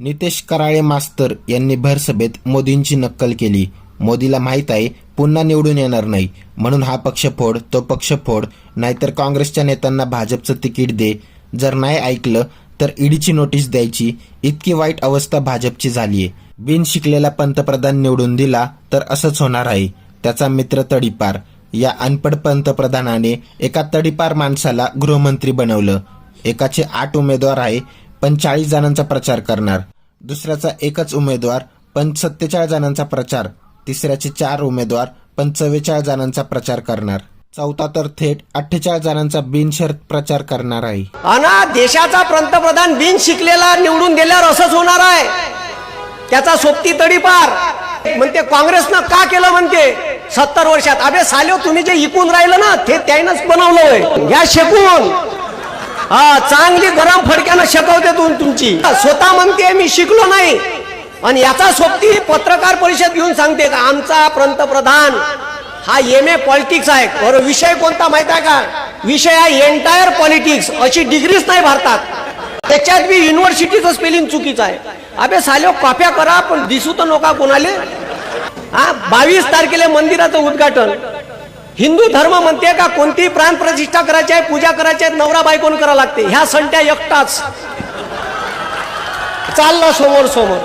नितेश कराळे मास्तर यांनी भरसभेत मोदींची नक्कल केली. मोदीला माहीत आहे पुन्हा निवडून येणार नाही. म्हणून हा पक्ष फोड तो पक्ष फोड. नाहीतर काँग्रेसच्या नेत्यांना भाजपचं तिकीट दे. जर नाही ऐकलं तर ईडीची नोटीस द्यायची. इतकी वाईट अवस्था भाजपची झालीय. बिन शिकलेला पंतप्रधान निवडून दिला तर असंच होणार आहे. त्याचा मित्र तडीपार. या अनपड पंतप्रधानाने एका तडीपार माणसाला गृहमंत्री बनवलं. एकाचे आठ उमेदवार आहे पण चाळीस जणांचा प्रचार करणार. दुसऱ्याचा एकच उमेदवार पण सत्तेचाळीस जणांचा प्रचार. तिसऱ्याचे चार उमेदवार पण चव्वेचाळीस जणांचा प्रचार करणार. चौथा तर थेट अठ्ठेचाळीस जणांचा बिनशर्त प्रचार करणार आहे. अना देशाचा पंतप्रधान बिन शिकलेला निवडून दिल्यावर असंच होणार आहे. त्याचा सोबती तडीपार म्हणते काँग्रेसनं का केलं म्हणते? सत्तर वर्षात. अबे साल्यो तुम्ही जे इकून राहिलं ना ते त्यानंच बनवलं या शेकून. हा चांगली गरम फडक्यानं शिकवते तुम तुमची. स्वतः म्हणते मी शिकलो नाही. आणि याचा सोबती पत्रकार परिषद घेऊन सांगते का आमचा पंतप्रधान हा एम ए पॉलिटिक्स आहे. बरं विषय कोणता माहीत आहे का? विषय आहे एंटायर पॉलिटिक्स अशी डिग्रीच नाही भारतात. त्याच्यात बी युनिव्हर्सिटीचं स्पेलिंग चुकीचं आहे. अबे साल्यो कॉप्या करा पण दिसू तर नका कोणाले. हा बावीस तारखेला मंदिराचं उद्घाटन. हिंदू धर्म म्हणते का कोणती प्राण प्रतिष्ठा करायची आहे पूजा करायची आहे नवरा बायकोन करा लागते. ह्या संट्या एकटाच. चालला समोर समोर.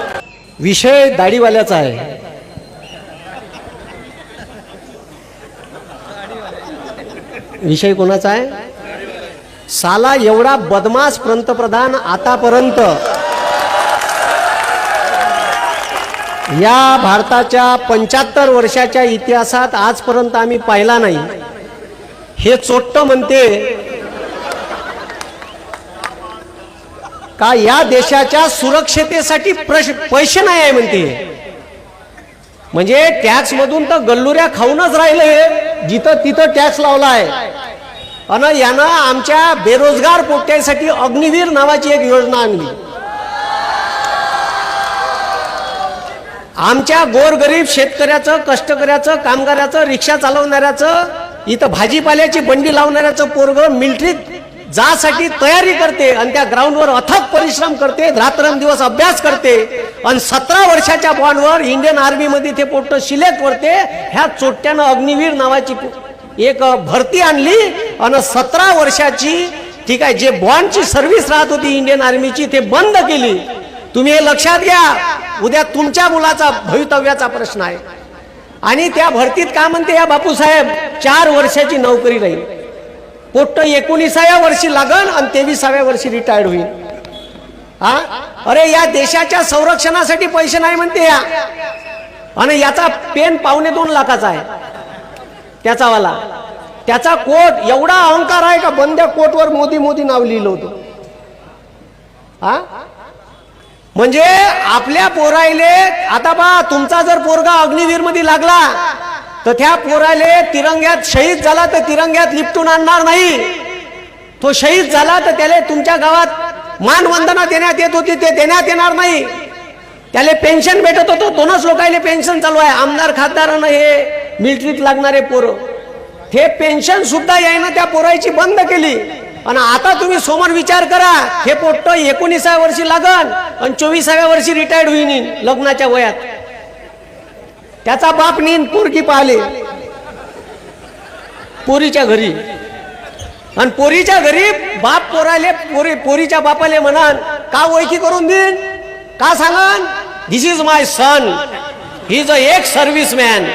विषय दाढीवाल्याचा आहे. विषय कोणाचा आहे? साला एवढा बदमाश पंतप्रधान आतापर्यंत या भारताच्या पंच्याहत्तर वर्षाच्या इतिहासात आजपर्यंत आम्ही पाहिला नाही. हे चोट्ट म्हणते का या देशाच्या सुरक्षतेसाठी प्रश पैसे नाही आहे म्हणते. म्हणजे टॅक्स मधून तर गल्लुऱ्या खाऊनच राहिले जिथं तिथं टॅक्स लावला आहे. आणि यानं आमच्या बेरोजगार पोट्यासाठी अग्निवीर नावाची एक योजना आणली. आमच्या गोरगरीब शेतकऱ्याचं कष्टकऱ्याचं कामगाराचं रिक्षा चालवणाऱ्याचं इथं भाजीपाल्याची बंडी लावणाऱ्याचं पोरग मिलिटरीत जासाठी तयारी करते आणि त्या ग्राउंडवर अथक परिश्रम करते रात्रंदिवस अभ्यास करते आणि सतरा वर्षाच्या बॉन्डवर इंडियन आर्मीमध्ये ते पोट सिलेक्ट करते. ह्या चोट्यानं अग्निवीर नावाची एक भरती आणली आणि सतरा वर्षाची ठीक आहे जे बॉन्डची सर्व्हिस राहत होती इंडियन आर्मीची ते बंद केली. तुम्ही हे लक्षात घ्या. उद्या तुमच्या मुलाचा भवितव्याचा प्रश्न आहे. आणि त्या भरतीत का म्हणते या बापूसाहेब चार वर्षाची नोकरी राहील. पोट्ट एकोणीसाव्या वर्षी लागन आणि तेवीसाव्या वर्षी रिटायर्ड होईल. हा? अरे या देशाच्या संरक्षणासाठी पैसे नाही म्हणते या. आणि याचा पेन पावणे दोन लाखाचा आहे. त्याचा वाला त्याचा कोट एवढा अहंकार आहे का? बंद्या कोटवर मोदी मोदी नाव लिहिलं होतं. हा? म्हणजे आपल्या पोरायले आता बा तुमचा जर पोरगा अग्निवीरमध्ये लागला तर त्या पोराले तिरंग्यात शहीद झाला तर तिरंग्यात लिपटून आणणार नाही. तो शहीद झाला तर त्याला तुमच्या गावात मानवंदना देण्यात येत होती ते देण्यात येणार नाही. त्याला पेन्शन भेटत होतं दोनच लोकांना पेन्शन चालू आहे. आमदार खासदारानं हे मिलिटरीत लागणारे पोरं. हे पेन्शन सुद्धा यायनं त्या पोरायची बंद केली. आणि आता तुम्ही समोर विचार करा हे पोट्ट एकोणीसाव्या वर्षी लागन आणि चोवीसाव्या वर्षी रिटायर्ड होईन लग्नाच्या वयात. त्याचा बाप नेन पोरकी पाहिले. पोरीच्या घरी. आणि पोरीच्या घरी बाप पोराले पोरी पोरीच्या बापाले म्हणान का ओळखी करून देईन? का सांगन? दिस is my son he is a एक सर्व्हिस मॅन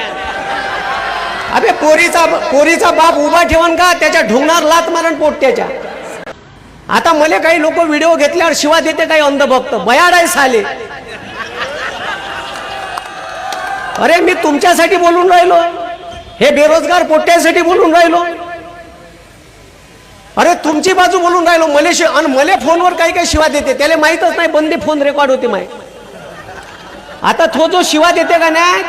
अबे पोरीचा पोरीचा बाप उभा ठेवून का त्याच्या ढुंगणार लात मारण पोट्याच्या आता मला काही लोक व्हिडिओ घेतल्यावर शिवा देते काही अंधभक्त. बयाड आहे साले. अरे मी तुमच्यासाठी बोलून राहिलो. हे बेरोजगार पोट्यासाठी बोलून राहिलो. अरे तुमची बाजू बोलून राहिलो. मले शि- आणि मले फोनवर काही काही शिवा देते. त्याला माहीतच नाही बंदी फोन रेकॉर्ड होते माय. आता तो जो शिवा देते का नाही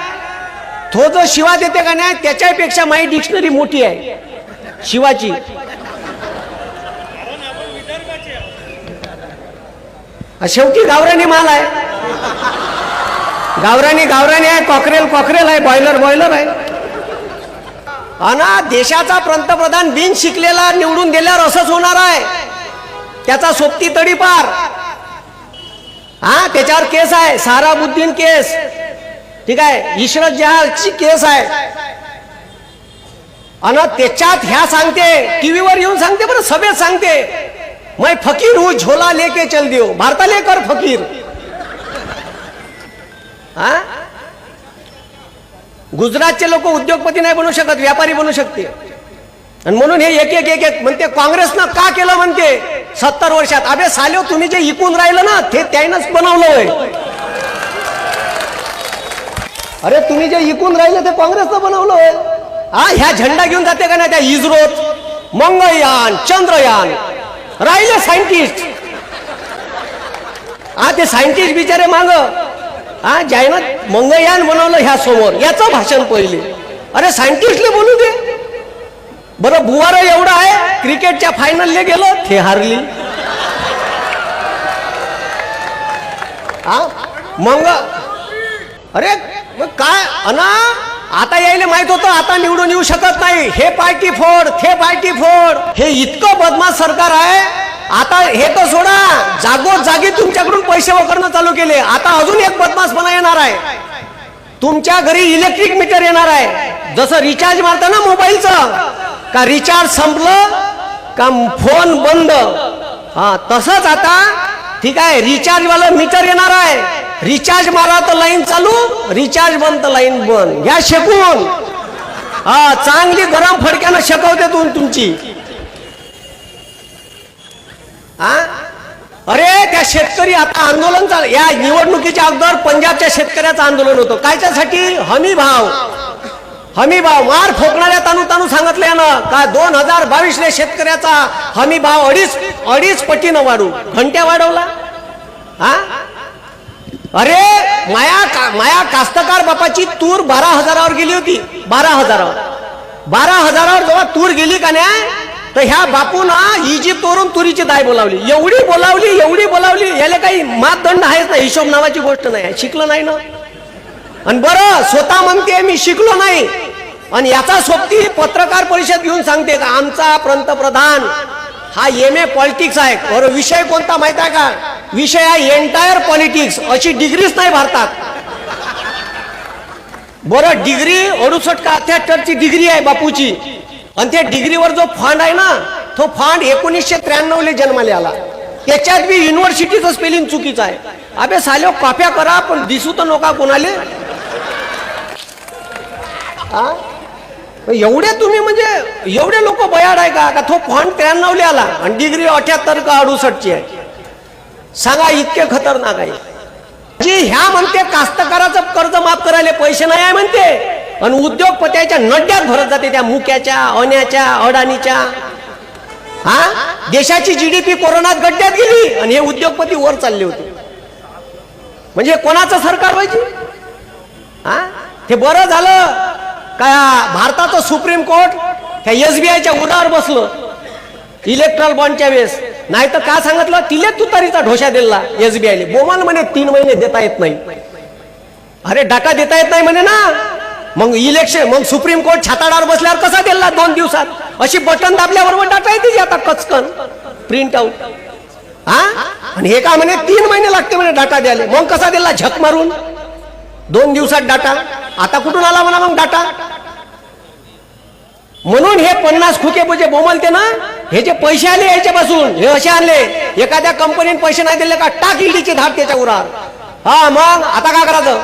तो जो शिवा देते का नाही त्याच्यापेक्षा माझी डिक्शनरी मोठी आहे. शिवाची. शेवटी गावरानी माल आहे. गावरानी गावरानी आहे कॉकरेल कॉकरेल आहे बॉयलर बॉयलर आहे. अना देशाचा पंतप्रधान बिन शिकलेला निवडून दिल्यावर असंच होणार आहे. त्याचा सोबती तडीपार. हा त्याच्यावर केस आहे साराबुद्दीन केस. ठीक आहे? इशरत जहालची केस आहे. आणि त्याच्यात ह्या सांगते टीव्हीवर येऊन सांगते बरं सभेत सांगते. मैं फकीर हूं झोला लेके चल देऊ भारताले कर फकीर. हा गुजरातचे लोक उद्योगपती नाही बनू शकत व्यापारी बनू शकते. आणि म्हणून हे एक एक एक एक म्हणते काँग्रेसनं का केलं म्हणते? सत्तर वर्षात. अबे साल्यो तुम्ही जे इकून राहिलं ना ते त्यानंच बनवलं होय. अरे तुम्ही जे इकून राहिले ते काँग्रेसनं बनवलं हा ह्या झेंडा घेऊन जाते का नाही त्या इस्रोत मंगळयान चंद्रयान. राहिले सायंटिस्ट. हा ते सायंटिस्ट बिचारे माग. हा ज्यानं मंगळयान बनवलं ह्या समोर याचं भाषण पहिले. अरे सायंटिस्टले बोलू दे. बरं बुवार एवढं आहे क्रिकेटच्या फायनलले गेलं ते हारली. हा मंग अरे मग काय? अना? आता यायला माहीत होतं आता निवडून येऊ शकत नाही. हे पार्टी फोड हे पार्टी फोड. हे इतकं बदमाश सरकार आहे. आता हे तर सोडा. जागोजागी तुमच्याकडून पैसे वकरणं चालू केले. आता अजून एक बदमाशपणा येणार आहे. तुमच्या घरी इलेक्ट्रिक मीटर येणार आहे. जसं रिचार्ज मारता ना मोबाईलचं का रिचार्ज संपलं? का फोन बंद? हा तसंच आता. ठीक आहे रिचार्जवालं मीटर येणार आहे. रिचार्ज मारा तर लाईन चालू रिचार्ज बंद तर लाईन बंद. घ्या शेकून. हा चांगली गरम फडक्यानं शेकवते तुम तुमची. हा? अरे त्या शेतकरी आता आंदोलन चाल या निवडणुकीच्या अगोदर पंजाबच्या शेतकऱ्याचं आंदोलन होतं. कायच्यासाठी? हमी भाव. हमी भाव. मार फोकणाऱ्या तानू तानू सांगितलं यानं. का दोन हजार बावीसने शेतकऱ्याचा हमी भाव अडीच अडीच पटीनं वाढू? घंट्या वाढवला? हा? अरे माया का माया कास्तकार बापाची तूर बारा हजारावर गेली होती. बारा हजारावर. बारा हजारावर जेव्हा तूर गेली का नाही तर ह्या बापून इजिप्तवरून तुरीची दाय बोलावली. एवढी बोलावली एवढी बोलावली याला काही मातदंड आहेच ना हिशोब नावाची गोष्ट नाही. शिकलं नाही ना? आणि बरं स्वतः म्हणते मी शिकलो नाही. आणि याचा सोबती पत्रकार परिषद घेऊन सांगते का आमचा पंतप्रधान हा एम ए पॉलिटिक्स आहे. बरं विषय कोणता माहीत आहे का? विषय आहे एंटायर पॉलिटिक्स अशी डिग्रीच नाही भारतात. बरं डिग्री अडुसष्ट का अठ्याहत्तरची डिग्री आहे बापूची. आणि त्या डिग्रीवर जो फंड आहे ना तो फंड एकोणीसशे त्र्याण्णवले जन्माले आला. त्याच्यात बी युनिव्हर्सिटीचं स्पेलिंग चुकीचं आहे. अबे साले कॉप्या करा पण दिसू तर नका कोणाले. एवढे तुम्ही म्हणजे एवढे लोक बयाड आहे का? तो फंड त्र्याण्णवले आला आणि डिग्री अठ्याहत्तर का अडुसष्टची आहे? सांगा इतके खतरनाक आहे. जी ह्या म्हणते कास्तकाराचं कर्ज माफ करायला पैसे नाही आहे म्हणते आणि उद्योगपत्याच्या नड्यात भरत जाते त्या मुक्याच्या अण्याच्या अडाणीच्या. हा? देशाची जीडीपी कोरोनात गड्ड्यात गेली आणि हे उद्योगपती वर चालले होते. म्हणजे कोणाचं सरकार पाहिजे हा? ते बरं झालं. का भारताचं सुप्रीम कोर्ट त्या एसबीआयच्या उदावर बसलं. इलेक्ट्रॉल बॉन्डच्या वेळेस. नाही तर का सांगितलं? तिले तुतारीचा ढोशा दिला एसबीआयने बोमाल म्हणे तीन महिने देता येत नाही. अरे डाटा देता येत नाही म्हणे ना. मग इलेक्शन मग सुप्रीम कोर्ट छाताडावर बसल्यावर कसा दिला दोन दिवसात? अशी बटन दाबल्याबरोबर डाटा येते आता कचकन. प्रिंट आउट हा आणि हे का म्हणे तीन महिने लागते म्हणे डाटा द्यायला. मग कसा दिला झक मारून? दोन दिवसात डाटा. आता कुठून आला म्हणा मग डाटा? म्हणून हे पन्नास खुके म्हणजे बोमलते ना हे जे पैसे आले याच्यापासून हे असे आणले एखाद्या कंपनीने पैसे नाही दिले का टाक इल्डीची धाक त्याच्या उरार हा मग आता काय करायचं?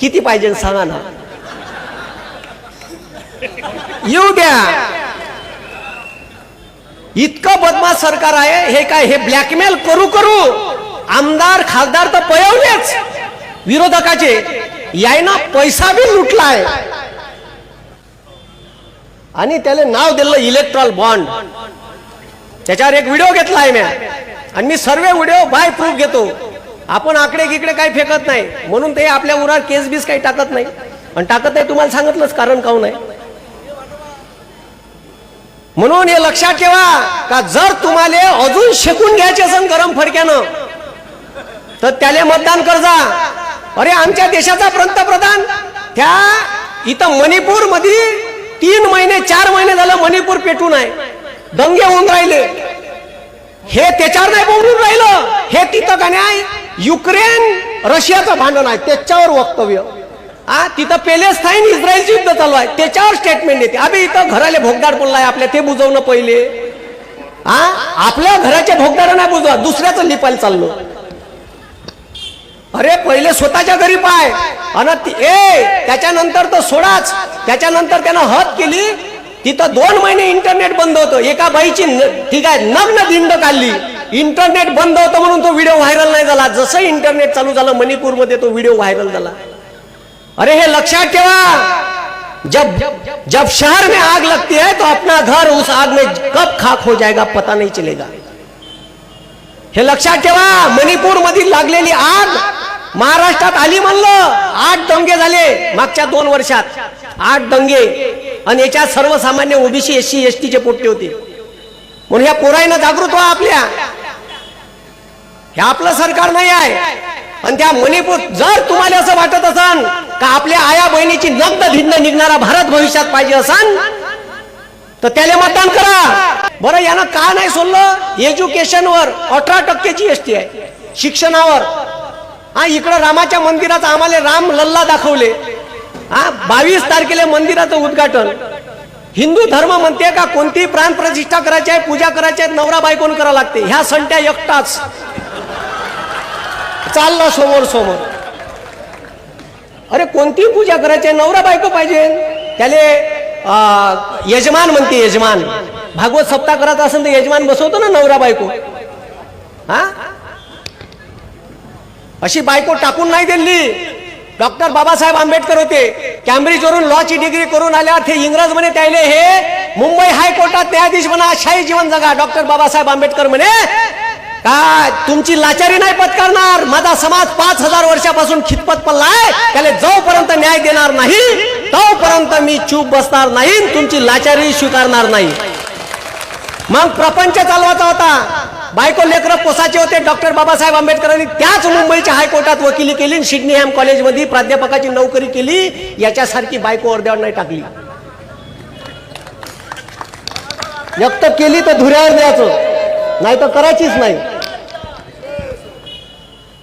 किती पाहिजे सांगा ना. येऊ द्या. इतकं बदमाश सरकार आहे हे काय हे ब्लॅकमेल करू करू. आमदार खासदार तर पळवलेच. विरोधकाचे यायना पैसा बी लुटलाय. आणि त्याला नाव दिलं इलेक्ट्रॉल बॉन्ड त्याच्यावर एक व्हिडिओ घेतला आहे मी. आणि मी सर्व व्हिडिओ बाय प्रूफ घेतो. आपण आकडे इकडे काही फेकत नाही. म्हणून ते आपल्या उरावर केस बीस काही टाकत नाही. आणि टाकत नाही तुम्हाला सांगितलंच कारण काहून आहे? म्हणून हे लक्षात ठेवा का जर तुम्हाला अजून शेकून घ्यायचे असेल गरम फडक्यानं तर त्याला मतदान करजा अरे आमच्या देशाचा पंतप्रधान त्या इथं मणिपूरमध्ये तीन महिने चार महिने झालं मणिपूर पेटून आहे. दंगे होऊन राहिले. हे त्याच्यावर नाही बोलून राहिलं. हे तिथं का नाही? युक्रेन रशियाचं भांडण आहे. त्याच्यावर वक्तव्य. हा तिथं पेलेस्थाईन इस्रायलचं युद्ध चालू आहे. त्याच्यावर स्टेटमेंट येते. अबे इथं घराले भोगदार बोललाय. आपल्या ते बुजवणं पहिले. हा आपल्या घराच्या भोगदार नाही बुजवा दुसऱ्याचं लिपायला चाललो. अरे पहिले स्वतःच्या घरी पाय. अन ती- ए त्याच्यानंतर तर सोडाच. त्याच्यानंतर त्यानं हत केली. तिथं दोन महिने इंटरनेट बंद होतं. एका बाईची न- ठीक आहे नग्न दिंड काढली. इंटरनेट बंद होतं म्हणून तो व्हिडिओ व्हायरल नाही झाला. जसं इंटरनेट चालू झालं मणिपूरमध्ये तो व्हिडिओ व्हायरल झाला. अरे हे लक्षात ठेवा. जब जब शहर में आग लगती है तो अपना घर उस आग में कब खाक हो जाएगा पता नहीं चलेगा. हे लक्षात ठेवा मणिपूर मधील लागलेली आग महाराष्ट्रात आली म्हणलं. आठ दंगे झाले मागच्या दोन वर्षात. आठ दंगे. आणि याच्यात सर्वसामान्य ओबीसी एस सी एस टीचे पोट्टे होते. म्हणून ह्या पोराईनं जागृत व्हा आपल्या. हे आपलं सरकार नाही आहे. आणि त्या मणिपूर जर तुम्हाला असं वाटत असन का आपल्या आया बहिणीची नग्न भिन्न निघणारा भारत भविष्यात पाहिजे असन तर त्याला मतदान करा. बरं यानं का नाही सोडलं? एज्युकेशनवर अठरा टक्केची एसटी आहे. शिक्षणावर. हा इकडं रामाच्या मंदिराचं आम्हाला राम लल्ला दाखवले. हा बावीस तारखेला मंदिराचं उद्घाटन. हिंदू धर्म म्हणते का कोणती प्राण प्रतिष्ठा करायची आहे पूजा करायची आहे नवरा बायकोन करावं लागते. ह्या संट्या एकटाच. चालला समोर समोर. अरे कोणती पूजा करायची आहे नवरा बायको पाहिजे. त्याले यजमान म्हणते यजमान. भागवत सप्ताह करत असेल तर यजमान बसवतो ना नवरा बायको. हा? अशी बायको टाकून नाही दिली. डॉक्टर बाबासाहेब आंबेडकर होते. कॅम्ब्रिज वरून लॉ ची डिग्री करून आल्यावर ते इंग्रज म्हणे त्याले हे मुंबई हायकोर्टात न्यायाधीश म्हणा शाही जीवन जगा. डॉक्टर बाबासाहेब आंबेडकर म्हणे काय तुमची लाचारी नाही पत्करणार? माझा समाज पाच हजार वर्षापासून खितपत पडलाय. त्याला जोपर्यंत न्याय देणार नाही तोपर्यंत मी चूप बसणार नाही तुमची लाचारी स्वीकारणार नाही. मग प्रपंच चालवायचा होता. बायको लेकर पोसाचे होते. डॉक्टर बाबासाहेब आंबेडकरांनी त्याच मुंबईच्या हायकोर्टात वकिली केली सिडनीहॅम कॉलेजमध्ये प्राध्यापकाची नोकरी केली. याच्यासारखी बायको अर्ध्यावर नाही टाकली. व्यक्त केली तर धुऱ्यावर द्यायचं नाही तर करायचीच नाही.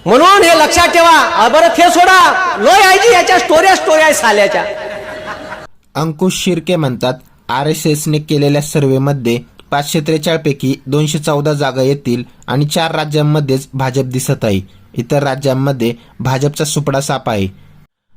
म्हणून हे लक्षात ठेवा. बरं हे सोडा. लोय आहे जी याच्या स्टोऱ्या स्टोऱ्या आहे साल्याच्या. अंकुश शिर्के म्हणतात आर एस एसने केलेल्या सर्व्हेमध्ये पाचशे त्रेचाळपैकी दोनशे चौदा जागा येतील आणि चार राज्यांमध्येच भाजप दिसत आहे. इतर राज्यांमध्ये भाजपचा सुपडा साप आहे.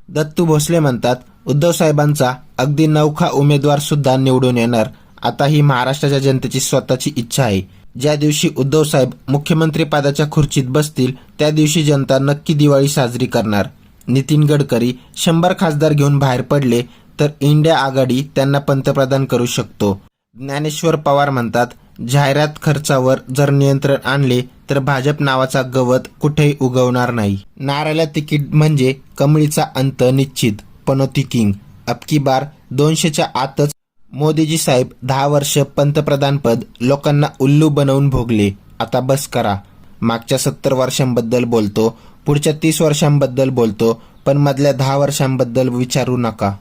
दत्तू भोसले म्हणतात उद्धव साहेबांचा अगदी नवखा उमेदवार सुद्धा निवडून येणार. आता ही महाराष्ट्राच्या जनतेची स्वतःची इच्छा आहे. ज्या दिवशी उद्धव साहेब मुख्यमंत्री पदाच्या खुर्चीत बसतील त्या दिवशी जनता नक्की दिवाळी साजरी करणार. नितीन गडकरी शंभर खासदार घेऊन बाहेर पडले तर इंडिया आघाडी त्यांना पंतप्रधान करू शकतो. ज्ञानेश्वर पवार म्हणतात जाहिरात खर्चावर जर नियंत्रण आणले तर भाजप नावाचा गवत कुठेही उगवणार नाही. नाराला तिकीट म्हणजे कमळीचा अंत निश्चित पनोती किंग. अबकी बार दोनशेच्या आतच मोदीजी साहेब दहा वर्ष पंतप्रधानपद लोकांना उल्लू बनवून भोगले. आता बस करा. मागच्या सत्तर वर्षांबद्दल बोलतो पुढच्या तीस वर्षांबद्दल बोलतो पण मधल्या दहा वर्षांबद्दल विचारू नका.